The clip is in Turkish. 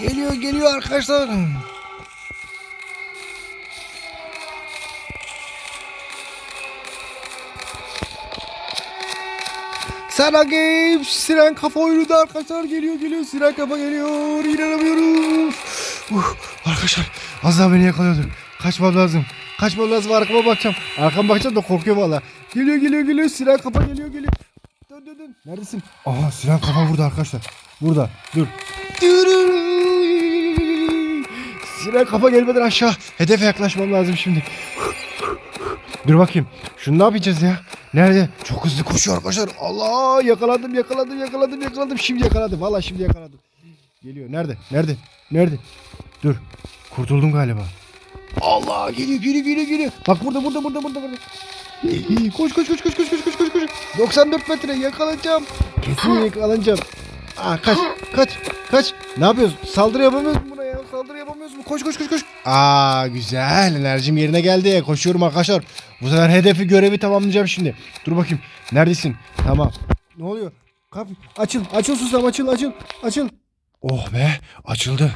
Geliyor geliyor arkadaşlar. Sana Games Siren kafa oyunu da arkadaşlar geliyor geliyor Siren kafa geliyor inanamıyorum. Uh, arkadaşlar az daha beni yakalıyordu. Kaçmam lazım. Kaçmam lazım arkama bakacağım. Arkama bakacağım da korkuyorum valla. Geliyor geliyor geliyor Siren kafa geliyor geliyor. Dön dön dön. Neredesin? Aha Siren kafa burada arkadaşlar. Burada. Dur. Siren kafa gelmeden aşağı. Hedefe yaklaşmam lazım şimdi. Dur bakayım. Şunu ne yapacağız ya? Nerede? Çok hızlı koşuyor arkadaşlar. Allah yakaladım yakaladım yakaladım yakaladım. Şimdi yakaladım. Valla şimdi yakaladım. Geliyor. Nerede? Nerede? Nerede? Dur. Kurtuldum galiba. Allah geliyor geliyor geliyor geliyor. Bak burada burada burada burada burada. Koş koş koş koş koş koş koş koş koş. 94 metre yakalanacağım. Kesin yakalanacağım. Aa kaç kaç kaç. Ne yapıyoruz? Saldırı yapamıyoruz mu buna ya? Saldırı yapamıyoruz mu? Koş koş koş koş. Aa güzel. Enerjim yerine geldi. Koşuyorum arkadaşlar. Bu sefer hedefi görevi tamamlayacağım şimdi. Dur bakayım. Neredesin? Tamam. Ne oluyor? Kapı açıl. Açıl susam açıl açıl. Açıl. Oh be açıldı.